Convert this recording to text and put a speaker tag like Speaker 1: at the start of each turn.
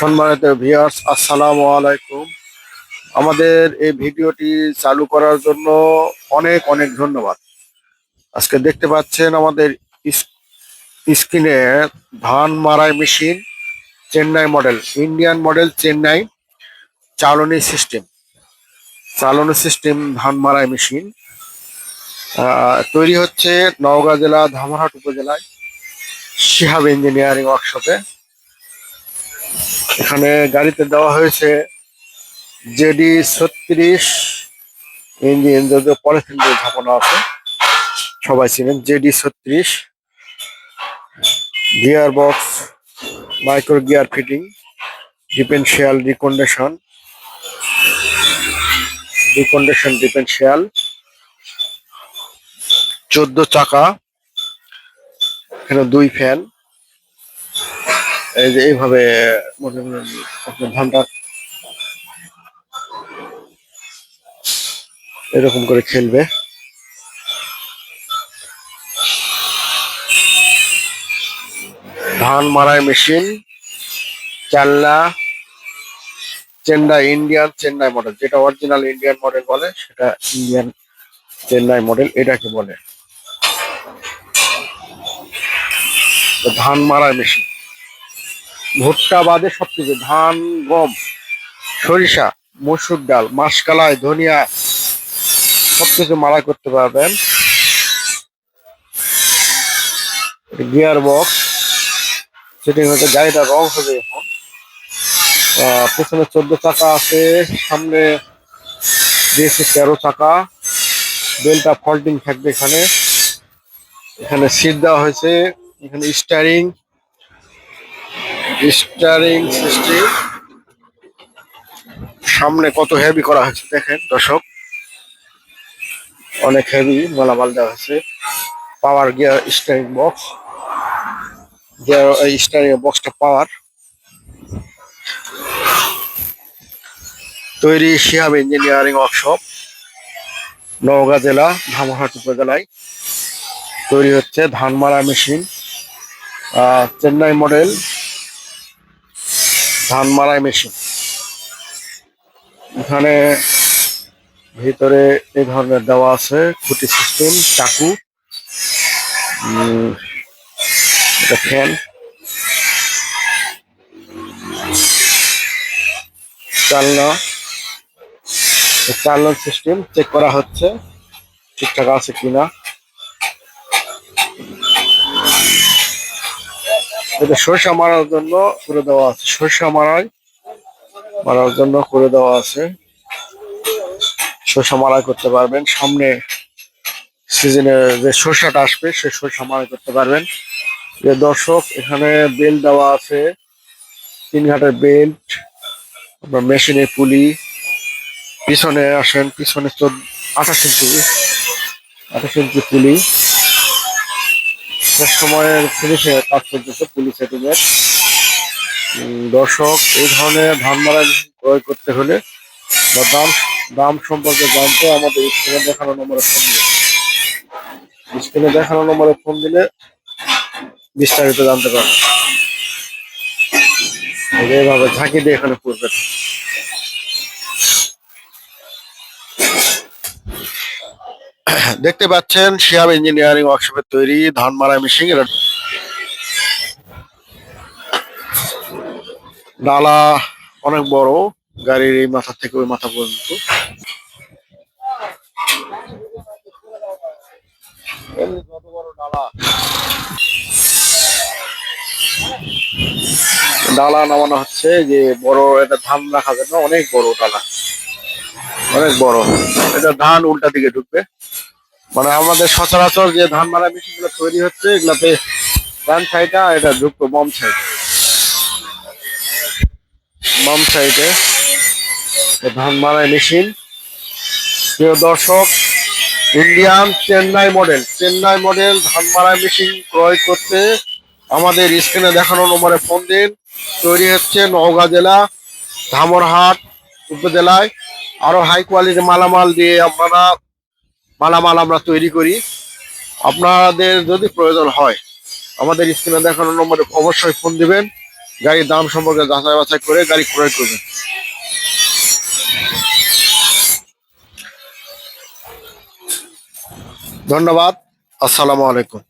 Speaker 1: সম্মানিত ভিউয়ার্স আসসালামু আলাইকুম। আমাদের এই ভিডিওটি চালু করার জন্য অনেক অনেক ধন্যবাদ। আজকে দেখতে পাচ্ছেন আমাদের স্ক্রিনে ধান মারাই machine, Chennai model, Indian model, Chennai চালনী সিস্টেম। চালনী সিস্টেম ধান মারাই মেশিন। তৈরি হচ্ছে নওগাঁ জেলা ধামরহাট উপজেলায়। শিহাব ইঞ্জিনিয়ারিং ওয়ার্কশপে। এখানে গাড়িতে দেওয়া হয়েছে জেডি ছত্রিশ ইঞ্জিন, যদিও পলিথিন দিয়ে ঝাপানো আছে। সবাই চিনেন জেডি ছত্রিশ। Gear box micro gear fitting, differential recondition. Recondition, differential. চোদ্দ চাকা, এখানে দুই ফ্যান। এই যে এইভাবে ধানটা এরকম করে খেলবে। ধান মারাই মেশিন, চাল্লা, চেন্নাই ইন্ডিয়ান, চেন্নাই মডেল। যেটা অরিজিনাল ইন্ডিয়ান মডেল বলে, সেটা ইন্ডিয়ান চেন্নাই মডেল এটাকে বলে। ধান মারাই মেশিন। ভুট্টা বাদে সবকিছু, ধান, গম, সরিষা, মসুর ডাল, মাসকালাই, ধনিয়া, সবকিছু মারা করতে পারবেন। গিয়ার বক্স, সেটিং হচ্ছে গাড়িটা রং হবে এখন। পেছনে চোদ্দ চাকা আছে, সামনে দিয়েছে তেরো চাকা। বেলটা ফল্টিং থাকবে এখানে। এখানে সিট দেওয়া হয়েছে, এখানে স্টারিং স্টারিং সিস্টেম। সামনে কত হেভি করা হয়েছে দেখেন, দর্শক। অনেক হেভি মালামাল দেওয়া হয়েছে। Power gear steering box gear এই স্টারিং বক্সটা পাওয়ার তৈরি শিহাব ইঞ্জিনিয়ারিং ওয়ার্কশপ নওগাঁ জেলা ধামহাট উপজেলায়। তৈরি হচ্ছে ধান মারা মেশিন চেন্নাই মডেল ধান মারাই মেশিন। এখানে ভিতরে এই ধরনের দেওয়া আছে খুঁটি সিস্টেম, চাকু এটা ফ্যান। চালনা চালনা সিস্টেম চেক করা হচ্ছে, ঠিকঠাক আছে কিনা। এটা সরিষা মারার জন্য করে দেওয়া আছে। সরিষা মারাই, মারার জন্য করে দেওয়া আছে। সরিষা মারাই করতে পারবেন। সামনে সিজনে যে সরষাটা আসবে, সে সরষা মারাই করতে পারবেন। যে দর্শক, এখানে বেল্ট দেওয়া আছে। তিন ঘাটের বেল্ট, আপনার মেশিনের পুলি, পিছনে আসেন, পিছনে চোদ্দ, আঠাশ ইঞ্চি আঠাশ ইঞ্চি পুলি। শেষ সময়ের ফিনিশে কাজ চলতেছে পুলিশ উম, দর্শক এই ধরনের ধান মারা ক্রয় করতে হলে বা দাম দাম সম্পর্কে জানতে আমাদের স্ক্রিনে দেখানো নম্বরে ফোন দিলে স্ক্রিনে দেখানো নম্বরে ফোন দিলে বিস্তারিত জানতে যে এইভাবে ঝাঁকি দিয়ে এখানে পড়বে দেখতে পাচ্ছেন, শিয়াব ইঞ্জিনিয়ারিং ওয়ার্কশপের তৈরি ধান মারা মেশিন ডালা অনেক বড়, গাড়ির এই মাথা থেকে ওই মাথা পর্যন্ত। ডালা নামানো হচ্ছে যে বড় এটা ধান রাখা যাবে অনেক বড় ডালা। অনেক বড়। এটা ধান উল্টা দিকে ঢুকবে। মানে আমাদের সচরাচর যে ধান মারা মেশিনগুলো তৈরি হচ্ছে, এগুলাতে ডান সাইডটা এটা ঢুকতো বাম সাইডে বাম সাইডে ধান মারাই মেশিন। প্রিয় দর্শক, Indian Chennai model. Chennai model ধান মারাই মেশিন ক্রয় করতে আমাদের স্ক্রিনে দেখানো নম্বরে ফোন দিন। তৈরি হচ্ছে নওগাঁ জেলা, ধামরহাট উপজেলায়। আরও হাই কোয়ালিটির মালামাল দিয়ে আপনারা মালামাল আমরা তৈরি করি। আপনাদের যদি প্রয়োজন হয়, আমাদের স্ক্রিনে দেখানোর নম্বরে অবশ্যই ফোন দিবেন। গাড়ির দাম সম্পর্কে যাচাই বাছাই করে গাড়ি ক্রয় করবেন। ধন্যবাদ। আসসালামু আলাইকুম।